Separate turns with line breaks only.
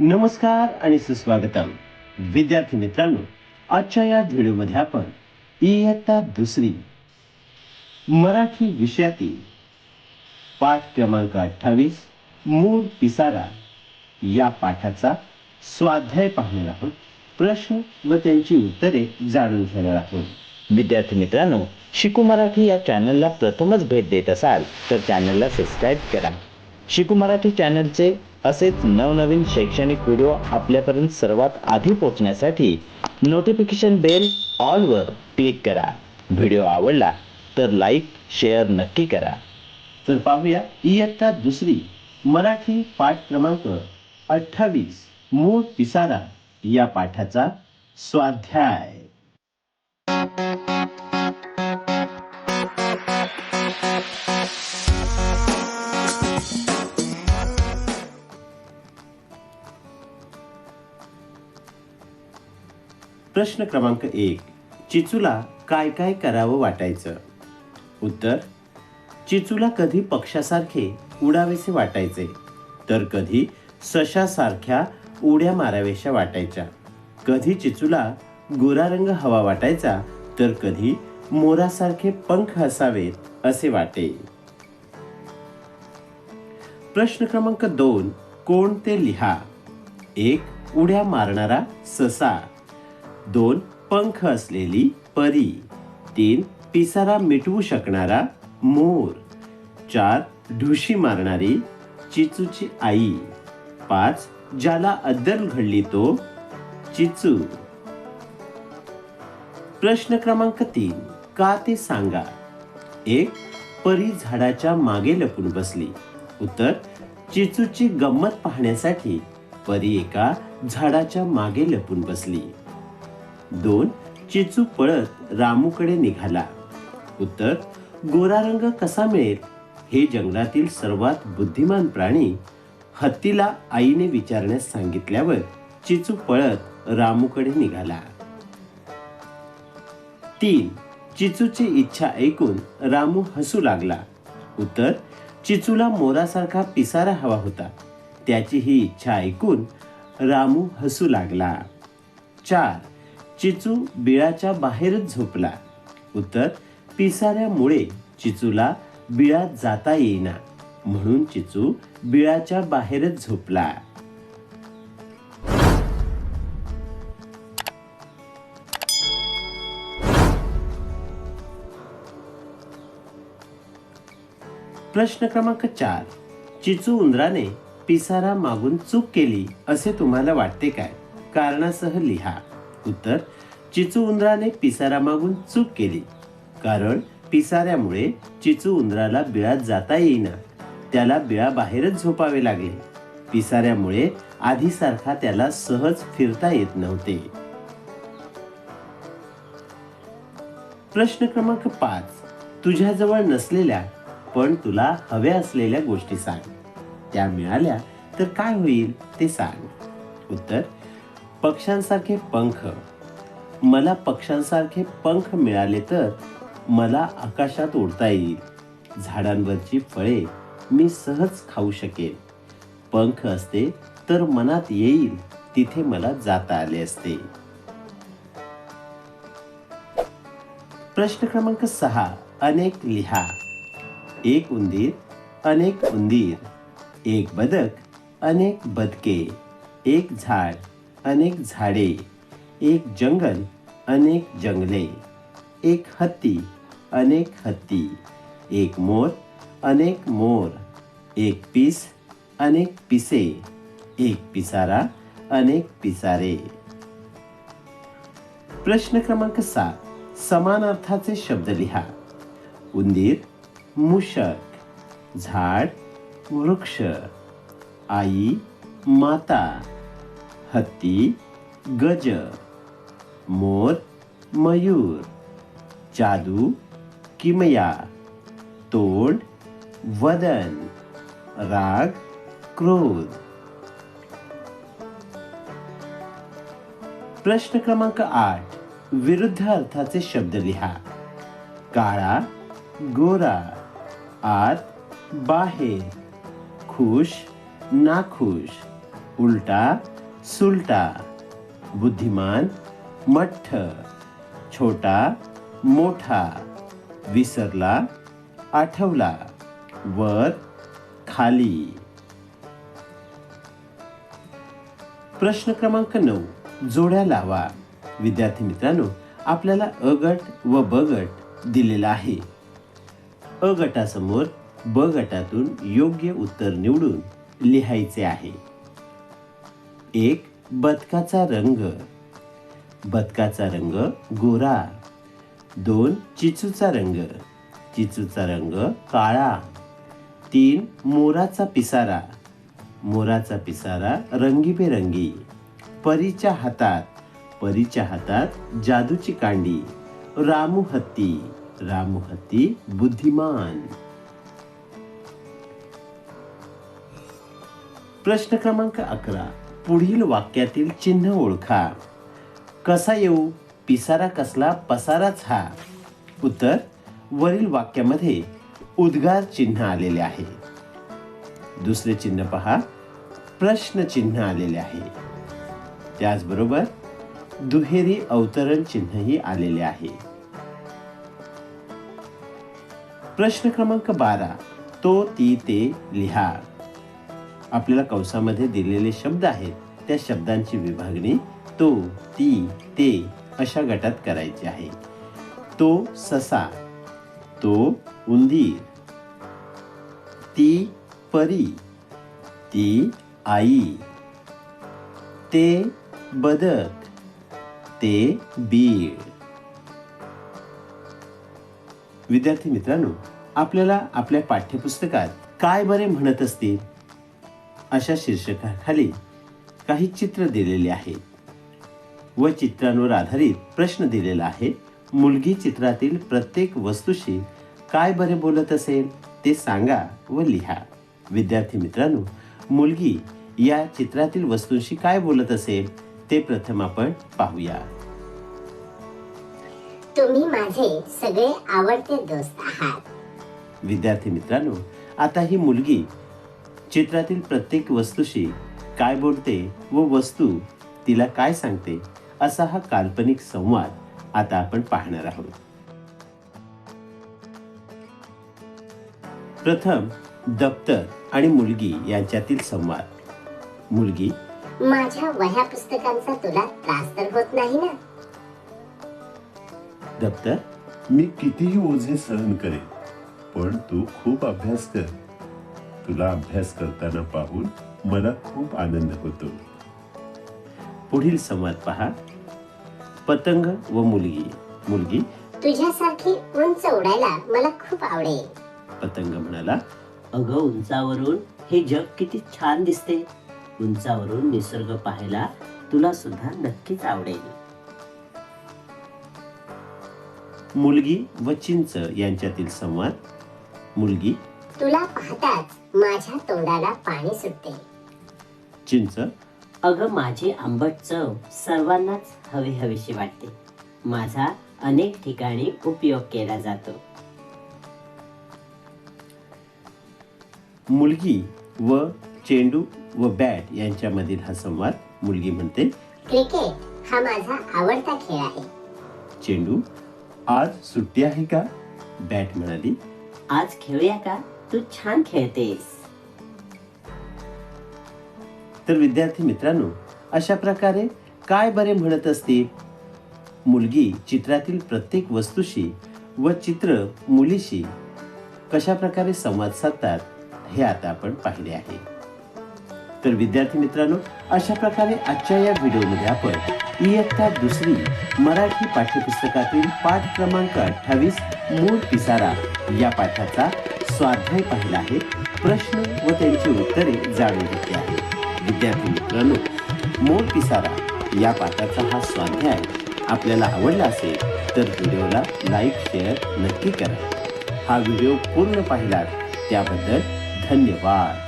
नमस्कार आणि सुस्वागतम. विद्यार्थी मित्रांनो आजच्या या व्हिडिओमध्ये आपण इयत्ता दुसरी मराठी विषयातील पाठ क्रमांक अठ्ठावीस मूळ पिसारा या पाठाचा स्वाध्याय पाहणार आहोत. प्रश्न व त्यांची उत्तरे जाणून घेणार आहोत.
विद्यार्थी मित्रांनो शिकू मराठी या चॅनलला प्रथमच भेट देत असाल तर चॅनलला सबस्क्राईब करा. शिकू मराठी चॅनलचे असेच नवनवीन शैक्षणिक व्हिडिओ आपल्यापर्यंत सर्वात आधी पोहोचण्यासाठी नोटिफिकेशन बेल ऑलवर क्लिक करा. व्हिडिओ आवडला तर लाईक शेअर नक्की करा.
तर पाहूया इयत्ता दुसरी मराठी पाठ क्रमांक अठ्ठावीस मूळ पिसारा या पाठाचा स्वाध्याय. प्रश्न क्रमांक एक. चिचूला काय काय करावं वाटायचं? उत्तर चिचूला कधी पक्षासारखे उडावेसे वाटायचे तर कधी सशासारख्या उड्या माराव्याशा वाटायच्या. कधी चिचूला गोरा रंग हवा वाटायचा तर कधी मोरासारखे पंख असावेत असे वाटे. प्रश्न क्रमांक दोन. कोण ते लिहा? एक उड्या मारणारा ससा. दोन पंख असलेली परी. तीन पिसारा मिटवू शकणारा मोर. चार ढुशी मारणारी चिचूची आई. पाच ज्याला अद्दल घडली तो चिचू. प्रश्न क्रमांक तीन का ते सांगा? एक परी झाडाच्या मागे लपून बसली. उत्तर चिचूची गंमत पाहण्यासाठी परी एका झाडाच्या मागे लपून बसली. दोन चिचू पळत रामूकडे निघाला. उत्तर गोरा रंग कसा मिळेल? हे जंगलातील सर्वात बुद्धिमान प्राणी हत्तीला आईने विचारण्यास सांगितल्यावर चिचू पळत रामूकडे निघाला. तीन चिचूची इच्छा ऐकून रामू हसू लागला. उत्तर चिचूला मोरासारखा पिसारा हवा होता. त्याची ही इच्छा ऐकून रामू हसू लागला. चार चिचू बिळाच्या बाहेरच झोपला. उत्तर पिसाऱ्यामुळे चिचूला बिळात जाता येईना. म्हणून चिचू बिळाच्या बाहेरच झोपला. प्रश्न क्रमांक चार. चिचू उंदराने पिसारा मागून चूक केली असे तुम्हाला वाटते काय? कारणासह लिहा. उत्तर चिचू उंदराने पिसारा मागून चूक केली. कारण पिसाऱ्यामुळे चिचू उंदराला बिळात जाता येईना. त्याला बिळाबाहेरच झोपावे लागले. पिसाऱ्यामुळे आधीसारखा त्याला सहज फिरता येत नव्हते. प्रश्न क्रमांक पाच. तुझ्याजवळ नसलेल्या पण तुला हव्या असलेल्या गोष्टी सांग. त्या मिळाल्या तर काय होईल ते सांग. उत्तर पक्ष्यांसारखे पंख. मला पक्ष्यांसारखे पंख मिळाले तर मला आकाशात उडता येईल. झाडांवरची फळे मी सहज खाऊ शकेन. पंख असते तर मनात येईल तिथे मला जाता आले असते. प्रश्न क्रमांक सहा अनेक लिहा. एक उंदीर अनेक उंदीर. एक बदक अनेक बदके. एक झाड अनेक झाडे एक जंगल अनेक जंगले एक हत्ती अनेक हत्ती एक मोर अनेक मोर एक पीस अनेक पिसे एक पिसारा अनेक पिसारे. प्रश्न क्रमांक सात समान अर्थाचे शब्द लिहा. उंदीर मूषक झाड वृक्ष आई माता. हत्ती गज मोर मयूर जादू किमया तोंड वदन राग क्रोध प्रश्न क्रमांक आठ विरुद्ध अर्थाचे शब्द लिहा काळा गोरा आत बाहेर खुश नाखुश उलटा सुलटा बुद्धिमान मठ्ठ छोटा मोठा विसरला आठवला वर खाली. प्रश्न क्रमांक नऊ जोड्या लावा. विद्यार्थी मित्रांनो आपल्याला अ गट व ब गट दिलेला आहे. अ गटासमोर ब गटातून योग्य उत्तर निवडून लिहायचे आहे. एक बदकाचा रंग. बदकाचा रंग गोरा. दोन चिचूचा रंग. चिचूचा रंग काळा. तीन मोराचा पिसारा. मोराचा पिसारा रंगीबेरंगी. परीच्या हातात. परीच्या हातात जादूची कांडी. रामू हत्ती. रामू हत्ती बुद्धिमान. प्रश्न क्रमांक अकरा. पुढील वाक्यातील चिन्ह ओळखा. कसा येऊ? पिसारा कसला? पसाराच हा. उत्तर वरील वाक्यामध्ये उद्गार चिन्ह आलेले आहे. दुसरे चिन्ह पहा. प्रश्न चिन्ह आलेले आहे. त्याचबरोबर दुहेरी अवतरण चिन्हही आलेले आहे. प्रश्न क्रमांक बारा. तो ती ते लिहा. आपल्याला कंसामध्ये दिलेले शब्द आहेत त्या शब्दांची विभागणी तो ती ते अशा गटात करायची आहे. तो ससा तो उंदीर ती परी ती आई ते बदक ते बीड. विद्यार्थी मित्रांनो आपल्याला आपल्या पाठ्यपुस्तकात काय बरे म्हणत असतील? अशा शीर्षकाखाली काही चित्र दिलेले आहेत व चित्रांवर आधारित प्रश्न दिलेला आहे. मुलगी चित्रातील प्रत्येक वस्तूशी काय बरे बोलत असेल ते सांगा व लिहा. विद्यार्थी मित्रांनो मुलगी या चित्रातील वस्तूंशी काय बोलत असेल ते प्रथम आपण पाहूया.
तुम्ही माझे सगळे आवडते दोस्त आहात.
विद्यार्थी मित्रांनो आता ही मुलगी चित्रातील प्रत्येक वस्तूशी काय बोलते व वस्तू तिला काय सांगते असा हा काल्पनिक संवाद आता आपण पाहणार आहोत. प्रथम दप्तर आणि मुलगी यांच्यातील संवाद. मुलगी?
माझ्या वह्या पुस्तकांचा तुला त्रास तर होत नाही ना?
दप्तर?
मी कितीही ओझे सहन करेन पण तू खूप अभ्यास कर. तुला अभ्यास करताना पाहून मला खूप आनंद होतो.
पुढील संवाद पहा. पतंग व मुलगी. मुलगी?
तुझ्यासारखी उंच उडायला मला खूप आवडेल.
पतंग म्हणाला
अगं उंचावरून हे जग किती छान दिसते. उंचावरून निसर्ग पाहायला तुला सुद्धा नक्कीच आवडेल.
मुलगी व चिंच यांच्यातील संवाद. मुलगी
तुला पाहताच माझ्या तोंडाला पाणी सुटते.
चिंच?
अगं माझी आंबट चव सर्वांनाच हवी हवीशी वाटते. माझा अनेक ठिकाणी उपयोग केला जातो.
मुलगी व चेंडू व बॅट यांच्यामधील हा संवाद मुलगी म्हणते.
क्रिकेट हा माझा आवडता खेळ आहे.
चेंडू आज सुट्टी आहे का? बॅट म्हणाली.
आज खेळूया का? तू छान खेळतेस.
तर विद्यार्थी मित्रांनो अशा प्रकारे काय बरे म्हणत असतील? मुलगी चित्रातील प्रत्येक वस्तूशी व चित्र मुलीशी कशा प्रकारे संवाद साधतात हे आता आपण पाहिले आहे. तर विद्यार्थी मित्रांनो अशा प्रकारे आजच्या या व्हिडिओमध्ये आपण इयत्ता दुसरी मराठी पाठ्यपुस्तकातील पाठ क्रमांक अठ्ठावीस मूळ पिसारा या पाठाचा स्वाध्याय पाहिला आहे. प्रश्न व त्यांची उत्तरे जाणून घेतली आहे. विद्यार्थी मित्रांनो मोर पिसारा या पाठाचा हा स्वाध्याय आपल्याला आवडला असेल तर व्हिडिओला लाईक शेअर नक्की करा. हा व्हिडिओ पूर्ण पाहिलात त्याबद्दल धन्यवाद.